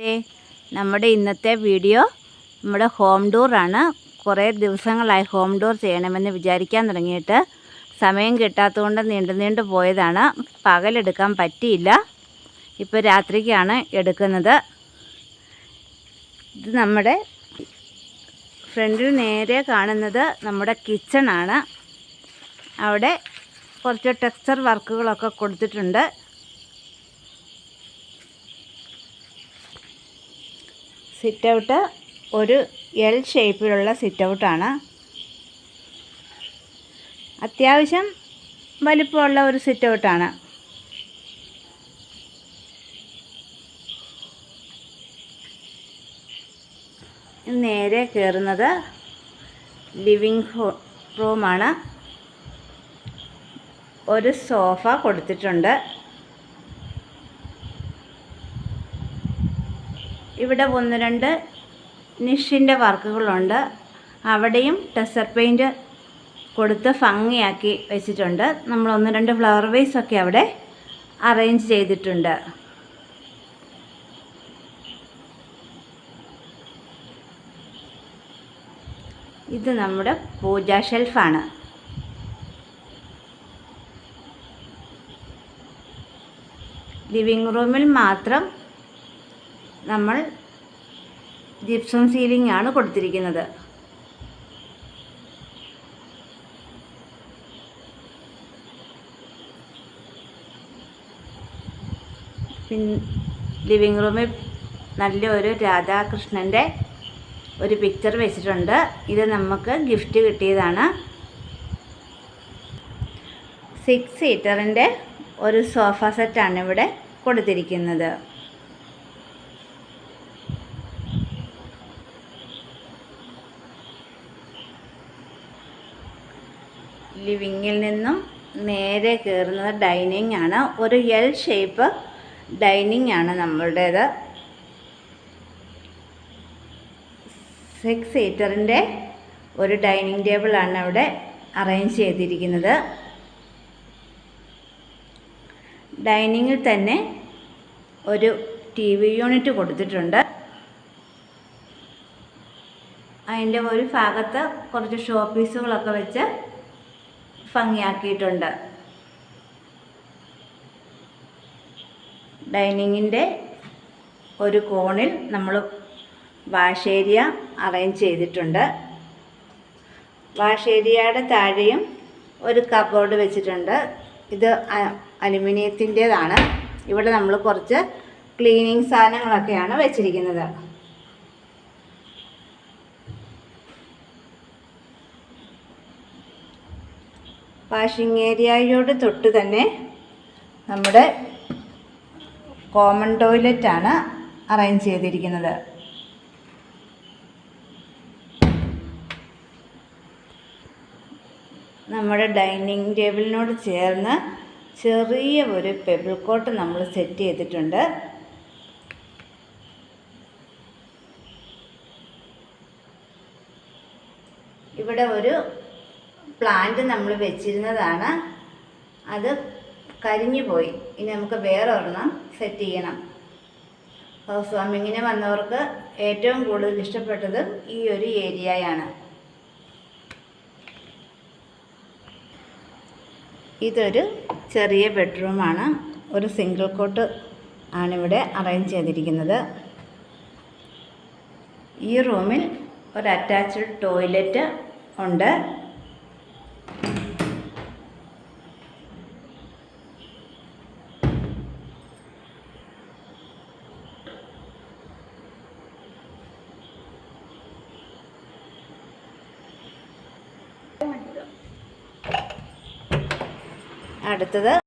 ദേ, നമ്മുടെ ഇന്നത്തെ വീഡിയോ നമ്മുടെ ഹോം ടൂറാണ് കുറേ ദിവസങ്ങളായി ഹോം ടൂർ ചെയ്യണമെന്ന് വിചാരിക്കാൻ തുടങ്ങിയിട്ട് സമയം കിട്ടാത്തതുകൊണ്ട് നീണ്ടു നീണ്ടു പോയതാണ്. പകലെടുക്കാൻ പറ്റിയില്ല. ഇപ്പോൾ രാത്രിക്കാണ് എടുക്കുന്നത്. ഇത് നമ്മുടെ ഫ്രണ്ടിൽ നേരെ കാണുന്നത് നമ്മുടെ കിച്ചണാണ് അവിടെ കുറച്ച് ടെക്സ്ചർ വർക്കുകളൊക്കെ കൊടുത്തിട്ടുണ്ട്. സിറ്റ് ഔട്ട് ഒരു എൽ ഷേപ്പിലുള്ള സിറ്റ് ഔട്ടാണ് അത്യാവശ്യം വലിപ്പമുള്ള ഒരു സിറ്റ് ഔട്ടാണ് നേരെ കയറുന്നത് ലിവിങ് റൂമാണ്. ഒരു സോഫ കൊടുത്തിട്ടുണ്ട്. ഇവിടെ ഒന്ന് രണ്ട് നിഷിന്റെ വർക്കുകളുണ്ട്. അവിടെയും ടെസർ പെയിന്റ് കൊടുത്ത് ഭംഗിയാക്കി വെച്ചിട്ടുണ്ട്. നമ്മൾ ഒന്ന് രണ്ട് ഫ്ലവർ വേസ് ഒക്കെ അവിടെ അറേഞ്ച് ചെയ്തിട്ടുണ്ട്. ഇത് നമ്മുടെ പൂജാ ഷെൽഫാണ് ലിവിങ് റൂമിൽ മാത്രം നമ്മൾ ജിപ്സം സീലിംഗ് ആണ് കൊടുത്തിരിക്കുന്നത്. പിൻ ലിവിങ് റൂമിൽ നല്ല ഒരു രാധാകൃഷ്ണന്റെ ഒരു പിക്ചർ വെച്ചിട്ടുണ്ട്. ഇത് നമുക്ക് ഗിഫ്റ്റ് കിട്ടിയതാണ്. സിക്സ് സീറ്ററിന്റെ ഒരു സോഫ സെറ്റാണ് ഇവിടെ കൊടുത്തിരിക്കുന്നത്. ലിവിങ്ങിൽ നിന്നും നേരെ കയറുന്നത് ഡൈനിങ് ആണ്. ഒരു എൽ ഷേപ്പ് ഡൈനിങ് ആണ് നമ്മളുടേത്. സിക്സ് സീറ്ററിന്റെ ഒരു ഡൈനിങ് ടേബിളാണ് അവിടെ അറേഞ്ച് ചെയ്തിരിക്കുന്നത്. ഡൈനിങ്ങിൽ തന്നെ ഒരു ടി വി യൂണിറ്റ് കൊടുത്തിട്ടുണ്ട്. അതിന്റെ ഒരു ഭാഗത്ത് കുറച്ച് ഷോപ്പീസുകളൊക്കെ വെച്ച് ഭംഗിയാക്കിയിട്ടുണ്ട്. ഡൈനിങ്ങിന്റെ ഒരു കോണിൽ നമ്മൾ വാഷ് ഏരിയ അറേഞ്ച് ചെയ്തിട്ടുണ്ട്. വാഷ് ഏരിയയുടെ താഴെയും ഒരു കബോർഡ് വെച്ചിട്ടുണ്ട്. ഇത് അലുമിനിയത്തിന്റേതാണ്. ഇവിടെ നമ്മൾ കുറച്ച് ക്ലീനിങ് സാധനങ്ങളൊക്കെയാണ് വെച്ചിരിക്കുന്നത്. വാഷിംഗ് ഏരിയയോട് തൊട്ട് തന്നെ നമ്മുടെ കോമൺ ടോയ്ലറ്റാണ് അറേഞ്ച് ചെയ്തിരിക്കുന്നത്. നമ്മുടെ ഡൈനിങ് ടേബിളിനോട് ചേർന്ന് ചെറിയ ഒരു പെബിൾ കോട്ട് നമ്മൾ സെറ്റ് ചെയ്തിട്ടുണ്ട്. ഇവിടെ ഒരു പ്ലാന്റ് നമ്മൾ വെച്ചിരുന്നതാണ്. അത് കരിഞ്ഞു പോയി. ഇനി നമുക്ക് വേറെ ഒരെണ്ണം സെറ്റ് ചെയ്യണം. ഹൗസ് വാമിങ്ങിന് വന്നവർക്ക് ഏറ്റവും കൂടുതൽ ഇഷ്ടപ്പെട്ടത് ഈ ഒരു ഏരിയയാണ് ഇതൊരു ചെറിയ ബെഡ്റൂമാണ് ഒരു സിംഗിൾ കോട്ട് ആണിവിടെ അറേഞ്ച് ചെയ്തിരിക്കുന്നത്. ഈ റൂമിൽ ഒരു അറ്റാച്ച്ഡ് ടോയ്ലറ്റ് ഉണ്ട്. അടുത്തത്